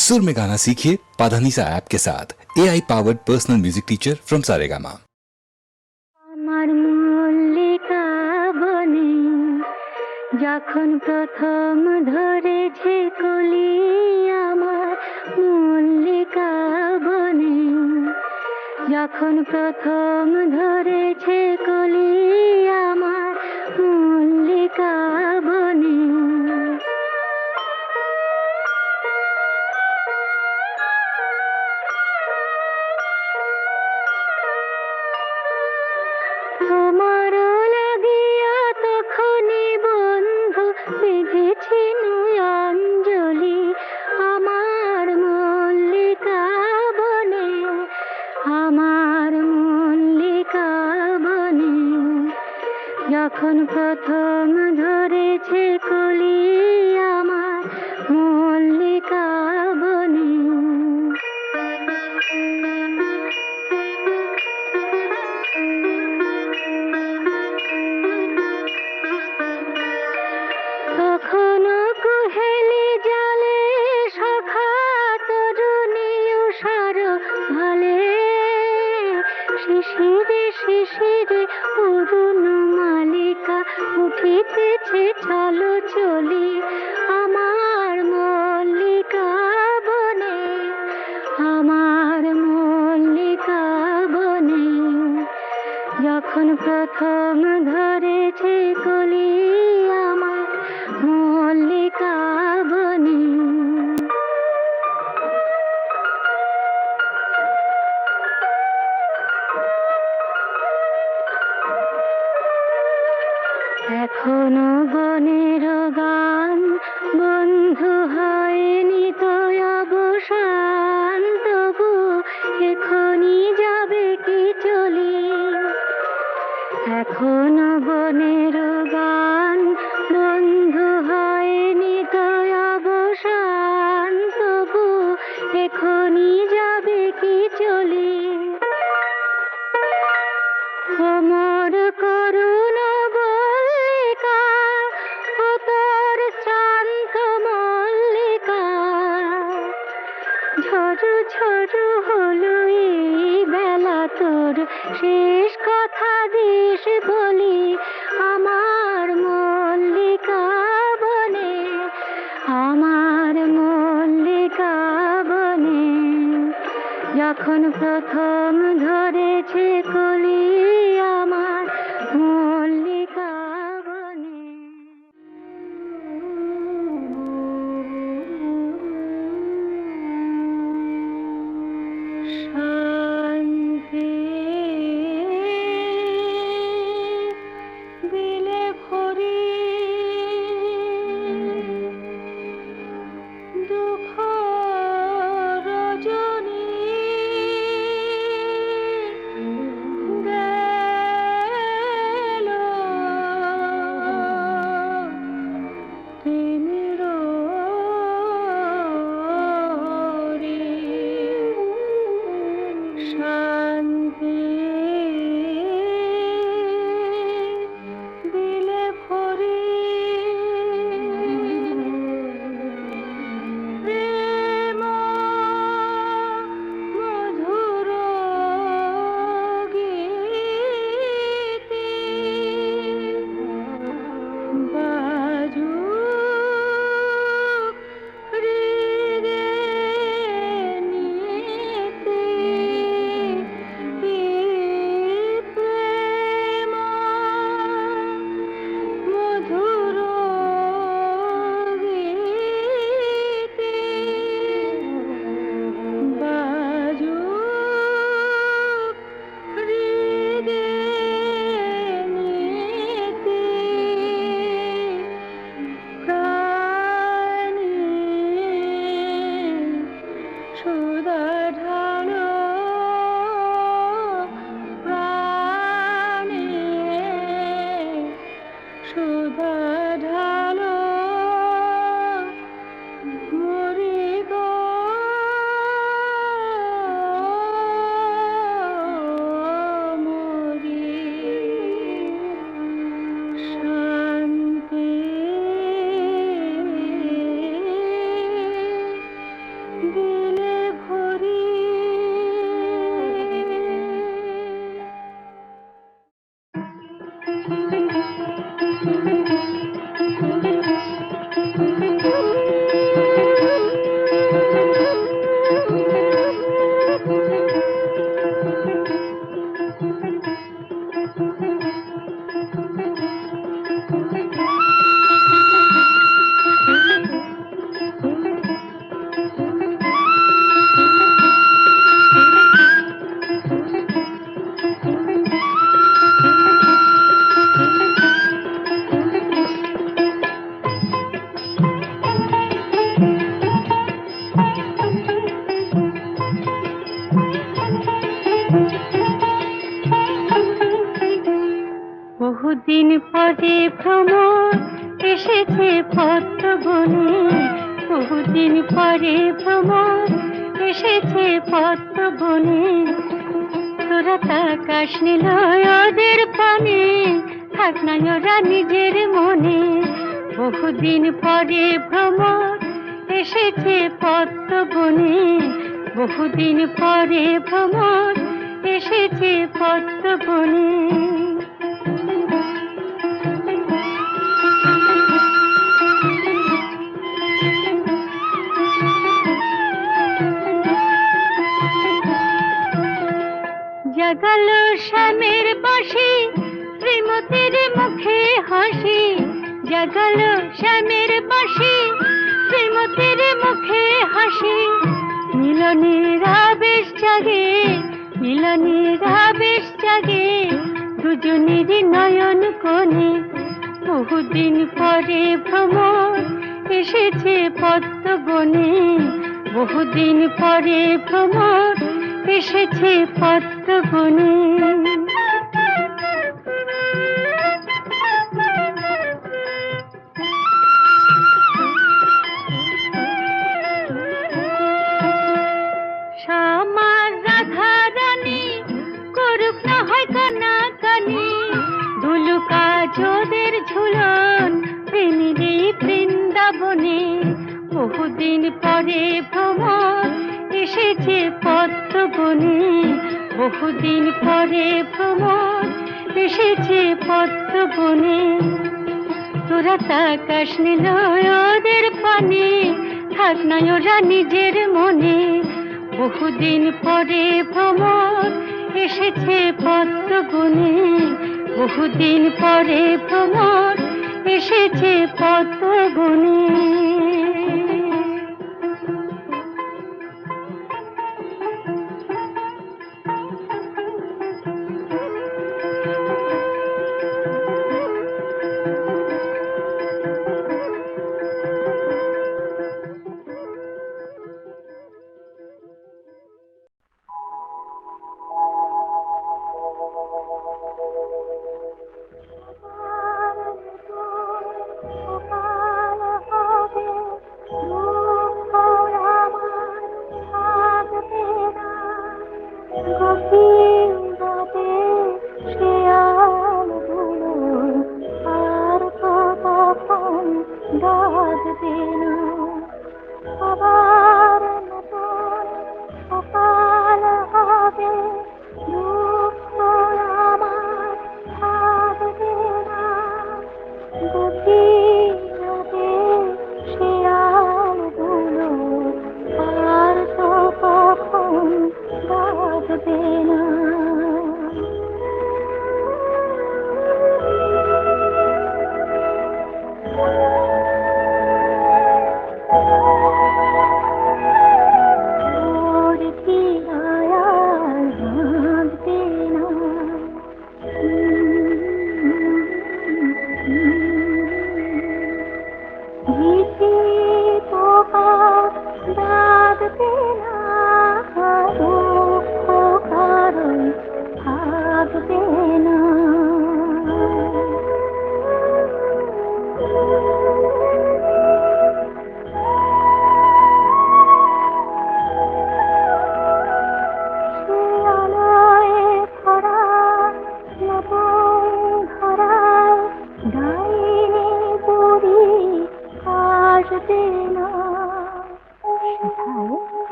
सुर में गाना सीखिए पाधानीसा ऐप के साथ। A I powered personal music teacher from Saregama যখন প্রথম ধরে যে কলি আমার মল্লিকা বনে, যখন প্রথম ধরেছে কলি যখন প্রথম ধরেছে কলি था। বহুদিন পরে ভ্রমণ এসেছে পদ্ম বনে বহুদিন পরে ভ্রমণ এসেছে পদ্ম বনে জাগালো শ্যামের বাসি, শ্রীমতীর মুখে হাসি। জাগালো শ্যামের বাসি শ্রীমতীর মুখে হাসি। মিলনের আবেশ জাগে মিলনের আবেশ জাগে, দুজনেরই নয়ন কোণে। বহুদিন পরে ভ্রমণ এসেছে পদ্ম বনে বহুদিন পরে ভ্রমণ এসেছে পদ্ম বনে বৃন্দাবনে বহুদিন পরে ভ্রমণ এসেছে পদ্ম বনে বহুদিন পরে ভ্রমণ এসেছে পদ্ম বনে তোরা তাকাশ নিল ওদের পানে, থাক না ওরা নিজের মনে। বহুদিন পরে ভ্রমণ এসেছে পদ্ম বনে বহুদিন পরে ভ্রমণ এসেছে পদ্ম বনে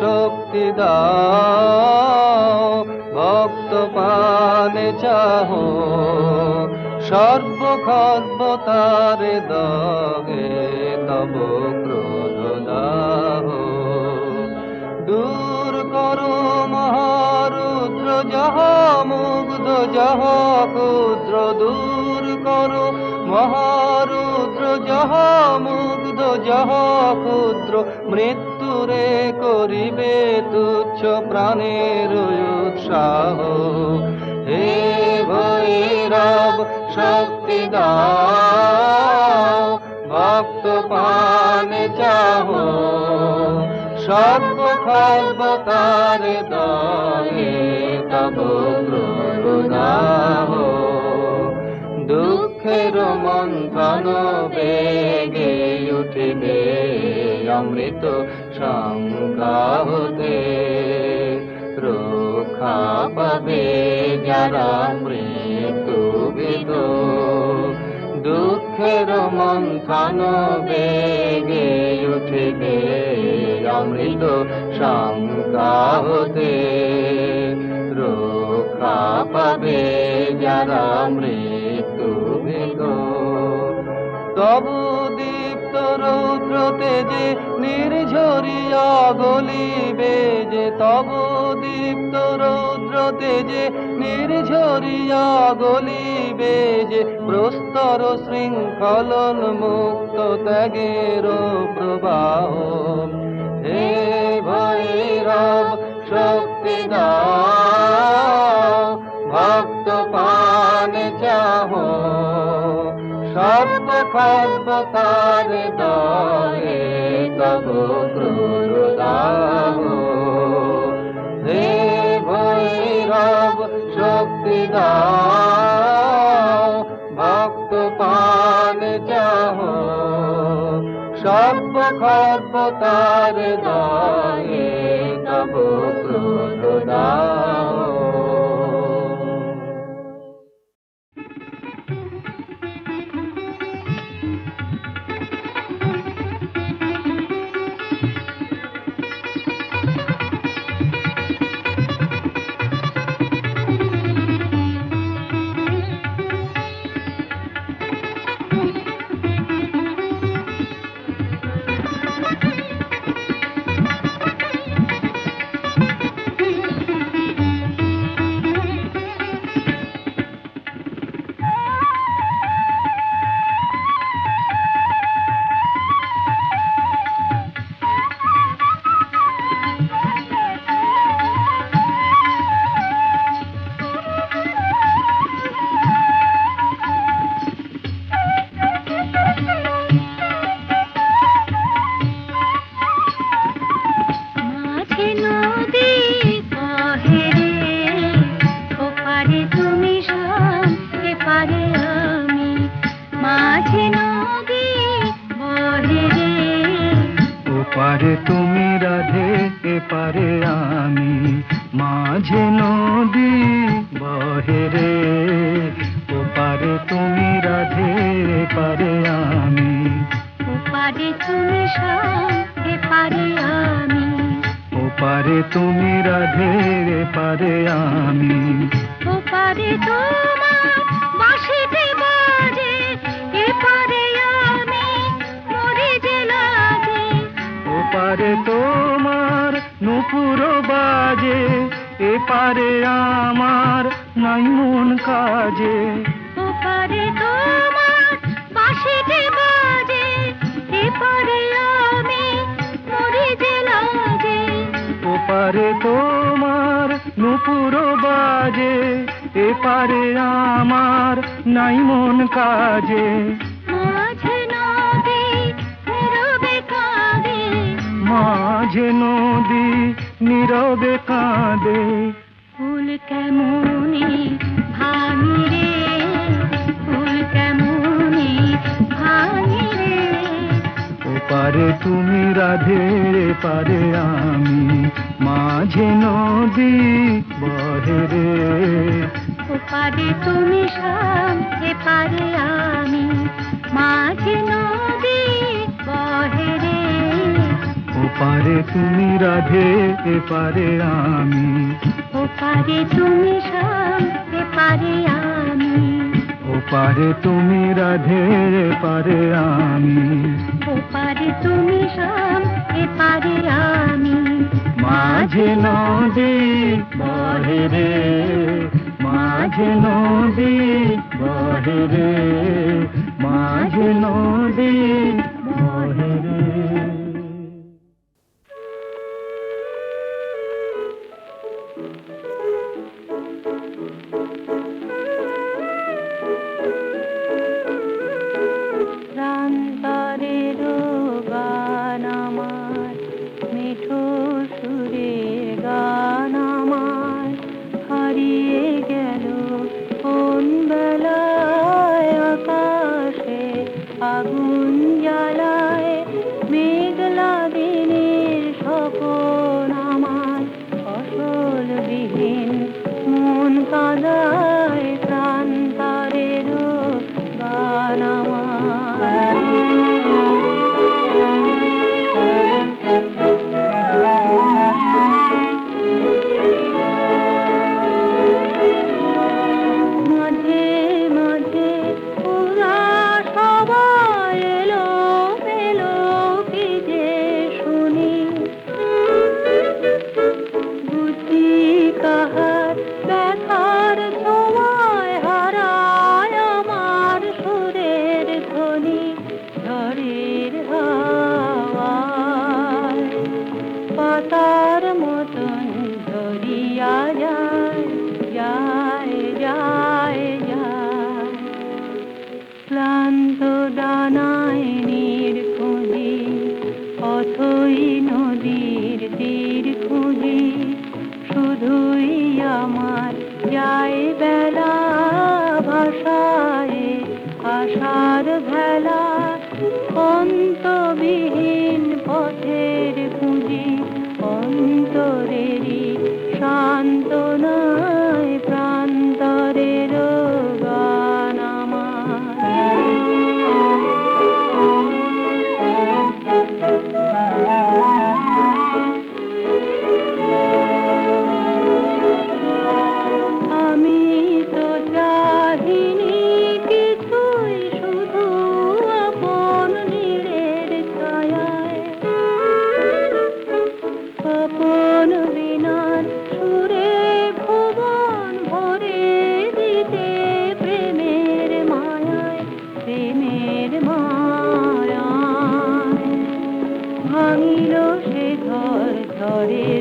শক্তি দাও, ভক্ত পানে চাহো সর্বক্ষতারে দগে তব ক্রোধ দূর করো মহারুদ্র জহ, মুগ্ধ জহ, ক্ষুদ্র দূর করো মহারুদ্র জহ, মুগ্ধ জহ, ক্ষুদ্র মৃত্যুরে করিবে তুচ্ছ প্রাণের উৎসাহ। হে ভৈরব, শক্তি দাও, ভক্ত পানে চাহো। প্রদাহ দুঃখের মন্থন বেগে উঠিবে অমৃত সংগ্রাহতে রক্ষা পাবে যারা মৃত্যু বিদ দুঃখের মন্থন বেগে উঠিবে অমৃত সংগ্রাহতে রক্ষা পাবে যারা মৃত্যু বিদ তবু দীপ্ত রৌদ্র তেজে নির্ঝরিয়া গলিবে যে তবু দীপ্ত রৌদ্র তেজে। নির্ঝরিয়া গলিবে যে প্রস্তর শৃঙ্খলন মুক্ত ত্যাগের প্রবাহ। হে ভৈরব, শক্তি ভক্ত পানে চাহো। সর্বক্ষতার দয়ে তব ক্রোধাহ হে ভৈরব শক্তি দাও ভক্ত পানে চাহো। সর্বক্ষতার দয়ে তব ক্রোধাহ ওপারে তুমি রাধে এপারে আমি। মাঝে নদী বহে রে ওপারে তুমি রাধে এপারে আমি। ওপারে তুমি এপারে আমি। ওপারে তুমি রাধে এপারে আমি। ওপারে তোমার ওপারে তোমার নুপুর বাজে এপারে আমার নাই মন কাজে। ওপারে তোমার বাঁশিতে বাজে এপারে আমি মরে যে লাজে। ওপারে তোমার নুপুর বাজে এপারে আমার নাই মন কাজে। মাঝে নদী নীরবে কাঁদে। ফুল কেমনে ভাঙি রে ফুল কেমনে ভাঙি রে। ওপারে তুমি রাধে পারে আমি মাঝে নদী বহে রে। পারে তুমি রাধে পারে আমি। ও পারে তুমি শ্যাম এপারে আমি। পারে তুমি রাধে পারে আমি। ও পারে তুমি এ পারে আমি। মাঝে নদে বহে রে মাঝে নদে বহে রে মাঝে নদে বহে রে। মারায়। ভাঙিল সে ধর ধরে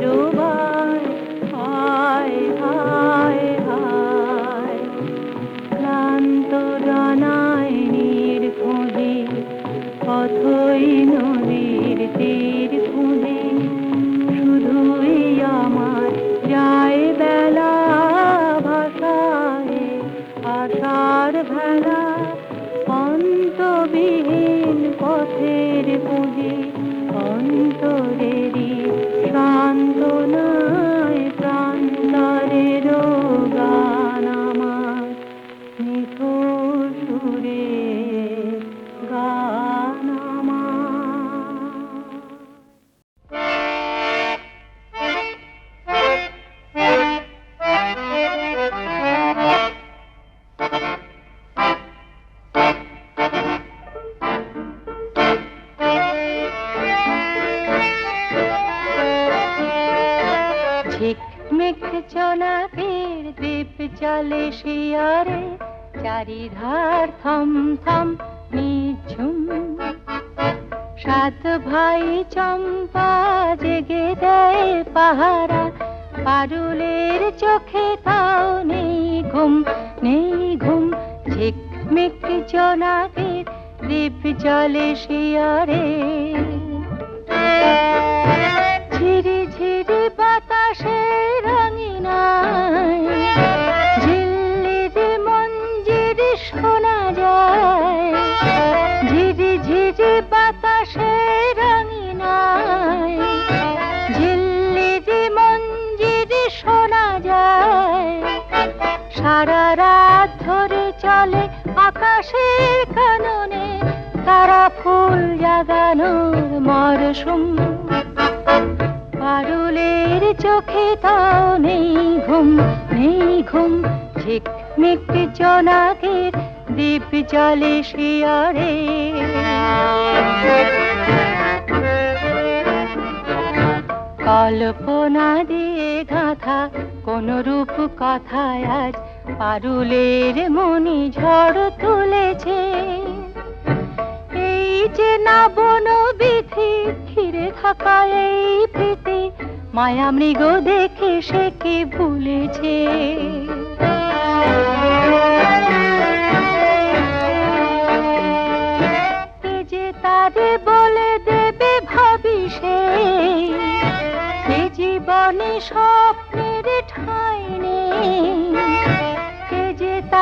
জলে শিয়ারে চারিধার থম থম নিঝুম। সাত ভাই চম্পা জেগে দেয় পাহারা, পারুলের চোখে তাও নেই ঘুম নেই ঘুম। ঝিকমিক জনাকে দ্বীপ জলে শিয়ারে আকাশের কাননে তারা ফুল জাগানোর মরশুম। পারুলের চোখে তাও নেই ঘুম নেই ঘুম। ঝিকমিক জনাকের দীপ জলে শিয়ারে। কল্পনা দিয়ে গাঁথা কোন রূপ কথায় আজ পারুলের মনি ঝড় তুলেছে। এই যে না বন বিধি ঘিরে থাকা এই প্রীতি, মায়া মৃগ দেখে সে কি ভুলেছে? যে তারে বলে দেবে ভাবি সে জীবনে স্বপ্নের ঠাঁই নেই।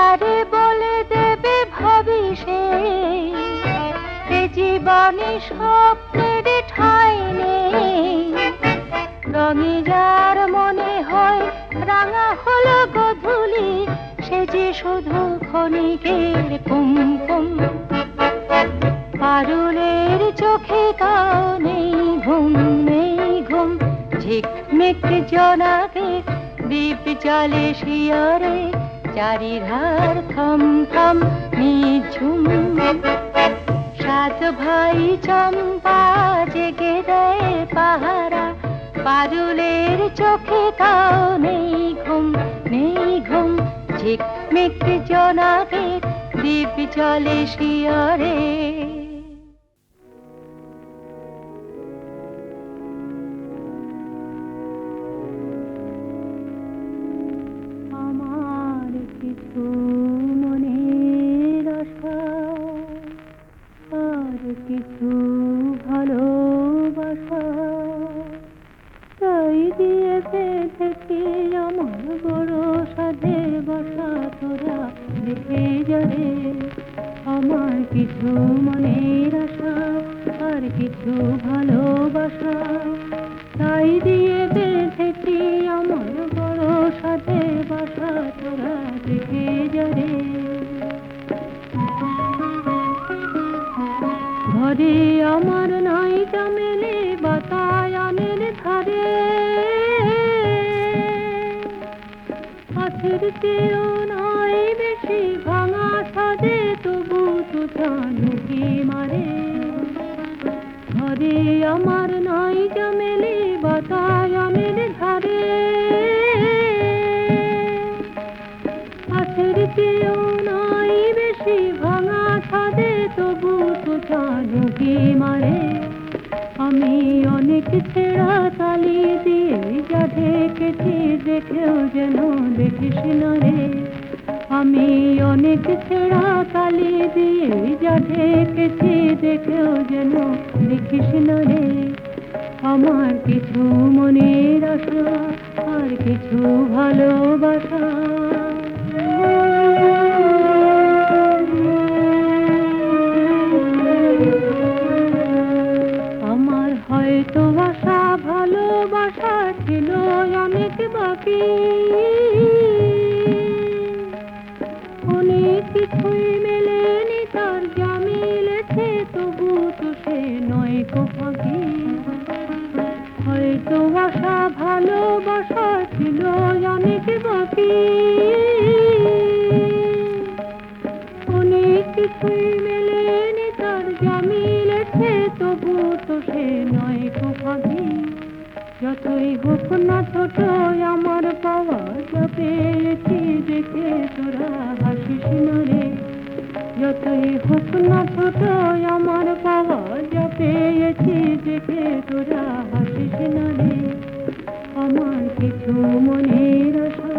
তারে বলে দেবে ভাবি এ জীবনে স্বপ্নের ঠাঁই নেই। রঙে যার মনে হয় রাঙা হলো গধূলি, সে যে শুধু ক্ষণিকের কুমকুম। পারুলের চোখে কাও নেই ঘুম নেই ঘুম। ঝিকমিক জনাকে দীপ জলে শিয়রে চারিধার থম থম নিঝুম। সাত ভাই চম্পা জেগে দেয় পাহারা, পারুলের চোখে তাও নেই ঘুম নেই ঘুম। ঝিকমিক জনাকে দীপ জলে শিয়রে। ঘরে দিয়ে যা দেখেও যেন দেখিস রে। আমার কিছু মনের আশা আর কিছু ভালোবাসা। না আমার পাওয়া যা পেয়েছি দেখে তোরা হাসিস না রে আমার কিছু মনের আশা,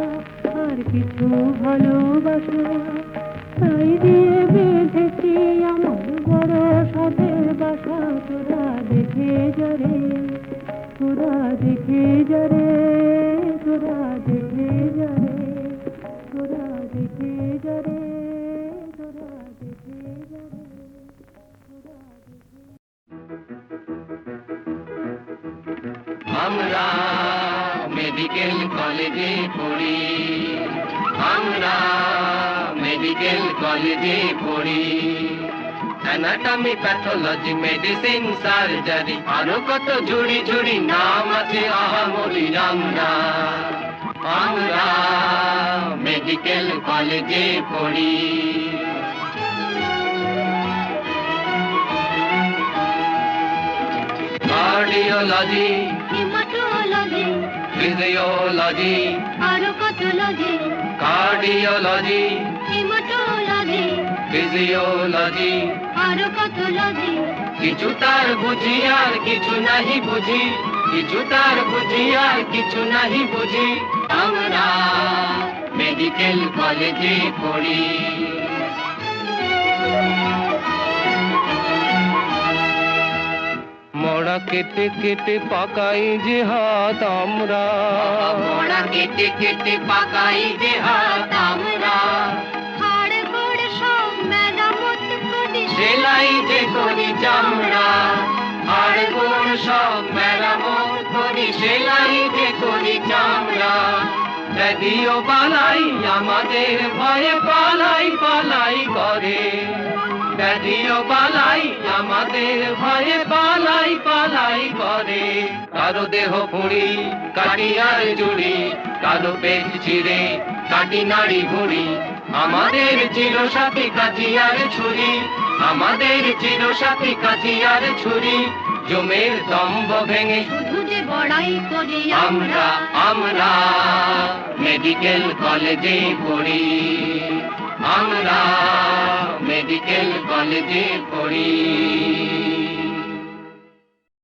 আর কিছু ভালোবাসা, তাই দিয়ে বেঁধেছি আমার বড় সাথের বাসা। তোরা দেখে যারে কলেজে পড়ি অ্যানাটমি প্যাথোলজি মেডিসিন সার্জারি আরও কত ঝুড়ি ঝুড়ি নাম আছে আহামরি আমরা আমরা মেডিকেল কলেজে পড়ি। কার্ডিওলজি হিমাটোলজি ফিজিওলজি আরও কতলজি কার্ডিওলজি হিমাটোলজি ফিজিওলজি আরও কতলজি কিছু তার বুঝি আর কিছু নাহি বুঝি। কিছু তার বুঝি আর কিছু নাহি বুঝি। আমরা মেডিকেল কলেজে পড়ি। মোড়া কেটে কেটে পাকাই যে হাত আমরা। মোড়া কেটে কেটে পাকাই যে হাত আমরা। গোড় সব মেরামত করি করি চামড়া। পালাই আমাদের ভয়ে পালাই পালাই করে। পালাই আমাদের ভয়ে পালাই পালাই করে। কারও দেহ পুড়ি কাটি আর জুড়ি কারও পেট ছিঁড়ে, কাটি নাড়ি ভুড়ি আমাদের চির সাথে কাঠি আর ছুরি। আমাদের চির সাথী কাঠি আর ছুরি জমের দম্ব ভেঙে শুধু যে বড়াই করি আমরা আমরা মেডিকেল কলেজে পড়ি। আমরা মেডিকেল কলেজে পড়ি।